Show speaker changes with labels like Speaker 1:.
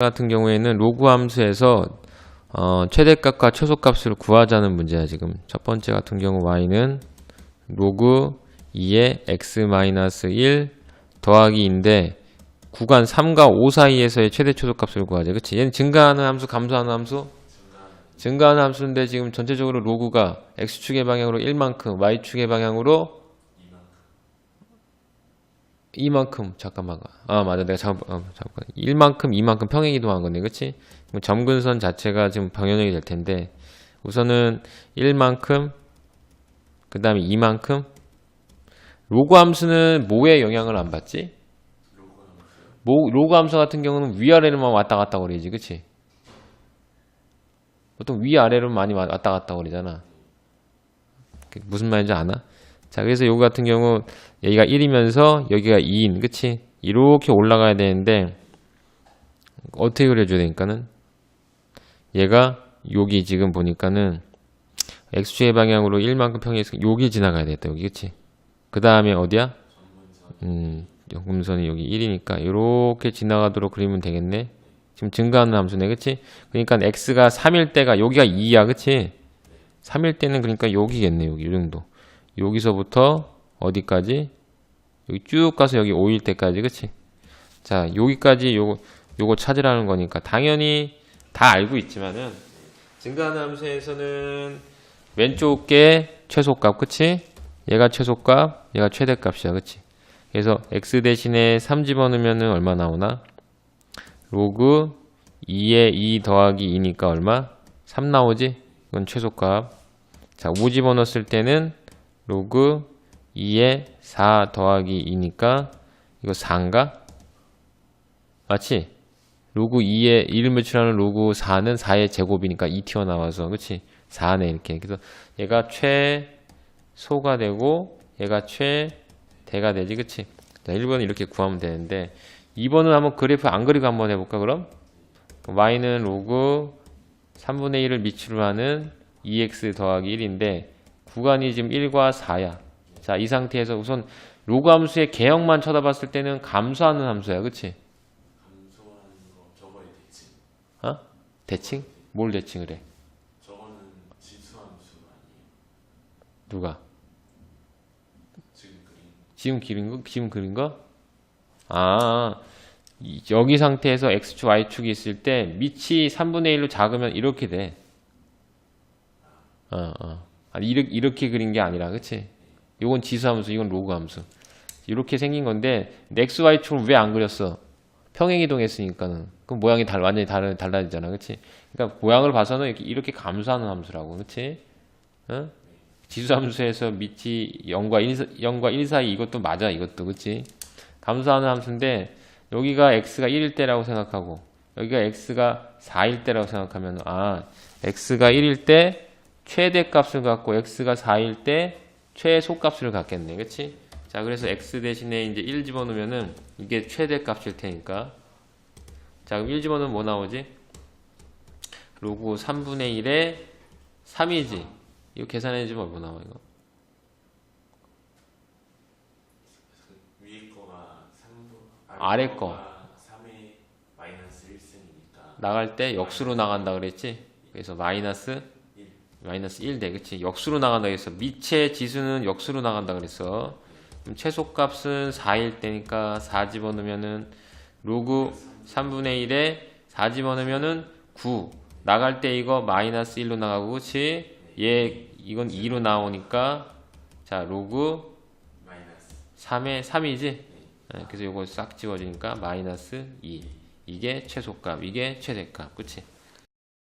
Speaker 1: 같은 경우에는 로그 함수에서 어, 최대값과 최소값을 구하자는 문제야 지금. 첫 번째 같은 경우 y는 로그 2의 x-1 더하기 2인데 구간 3과 5 사이에서의 최대 최소값을 구하자. 그치? 얘는 증가하는 함수 감소하는 함수? 증가하는 함수인데 지금 전체적으로 로그가 x축의 방향으로 1만큼 y축의 방향으로 이만큼 잠깐만. 아 맞아. 내가 잠깐 어, 잠깐. 1만큼 2만큼 평행 이동 한 건데 그치? 그럼 점근선 자체가 지금 방향이 될 텐데 우선은 1만큼 그 다음에 2만큼. 로그 함수는 뭐에 영향을 안 받지? 모, 로그 함수 같은 경우는 위아래로만 왔다 갔다 거리지 그치? 보통 위아래로 많이 와- 왔다 갔다 거리잖아. 그 무슨 말인지 아나? 자 그래서 요거 같은 경우 여기가 1이면서 여기가 2인 그치? 이렇게 올라가야 되는데 어떻게 그려줘야 되니까는 얘가 여기 지금 보니까는 x축의 방향으로 1만큼 평행해서 여기 지나가야 되겠다 여기 그치? 그 다음에 어디야? 음 연금선이 여기 1이니까 이렇게 지나가도록 그리면 되겠네 지금 증가하는 함수네 그치? 그러니까 x가 3일 때가 여기가 2야 그치? 3일 때는 그러니까 여기겠네 여기 이 정도 여기서부터 어디까지? 여기 쭉 가서 여기 5일 때까지 그치? 자 여기까지 요거 요거 찾으라는 거니까 당연히 다 알고 있지만은 증가하는 함수에서는 왼쪽 게 최소값 그치? 얘가 최소값 얘가 최대값이야 그치? 그래서 x 대신에 3 집어넣으면은 얼마 나오나? 로그 2에 2 더하기 2니까 얼마? 3 나오지? 이건 최소값 자, 5 집어넣었을 때는 로그 2에 4 더하기 2니까 이거 4인가? 맞지? 로그 2에 1을 매출하는 로그 4는 4의 제곱이니까 2 튀어나와서 그치? 4네 이렇게 그래서 얘가 최소가 되고 얘가 최대가 되지 그치? 자 1번은 이렇게 구하면 되는데 2번은 한번 그래프 안 그리고 한번 해볼까 그럼? y는 로그 3분의 1을 미추로 하는 2x 더하기 1인데 구간이 지금 1과 4야. 자, 이 상태에서 우선 로그 함수의 개형만 쳐다봤을 때는 감소하는 함수야. 그치? 어? 대칭? 뭘 대칭을 해? 누가?
Speaker 2: 지금 그린
Speaker 1: 거? 지금 그린 거? 아, 이- 여기 상태에서 x축, y축이 있을 때 밑이 3분의 1로 작으면 이렇게 돼. 어, 어. 이렇게, 이렇게 그린 게 아니라, 그치? 요건 지수함수, 이건 로그 함수. 이렇게 생긴 건데, x, y축을 왜 안 그렸어? 평행 이동했으니까는. 그럼 모양이 달, 완전히 다른, 달라지잖아, 그치? 그러니까 모양을 봐서는 이렇게, 이렇게 감소하는 함수라고, 그치? 어? 지수함수에서 밑이 0과 1, 0과 1 사이 이것도 맞아, 이것도, 그치? 감소하는 함수인데, 여기가 x가 1일 때라고 생각하고, 여기가 x가 4일 때라고 생각하면, 아, x가 1일 때 최대값을 갖고, x가 4일 때 최소값을 갖겠네, 그치? 자, 그래서 x 대신에 이제 1 집어넣으면은, 이게 최대값일 테니까. 자, 그럼 1 집어넣으면 뭐 나오지? 로그 3분의 1에 3이지. 이거 계산해 주면 뭐 나와, 이거?
Speaker 2: 위에 거가 3분
Speaker 1: 아래 거.
Speaker 2: 3의 마이너스 1승이니까
Speaker 1: 나갈 때 역수로 나간다 그랬지? 그래서 마이너스
Speaker 2: 1.
Speaker 1: 마이너스 1 돼. 그치? 역수로 나간다 그랬어. 밑의 지수는 역수로 나간다 그랬어. 그럼 최소값은 4일 때니까 4 집어넣으면은 로그 3분의 1에 4 집어넣으면은 9. 나갈 때 이거 마이너스 1로 나가고 그치? 얘 이건 2로 나오니까 자 로그
Speaker 2: 마이너스
Speaker 1: 3에 3이지? 그래서 이거 싹 지워지니까 마이너스 2. 이게 최소값, 이게 최대값. 그치?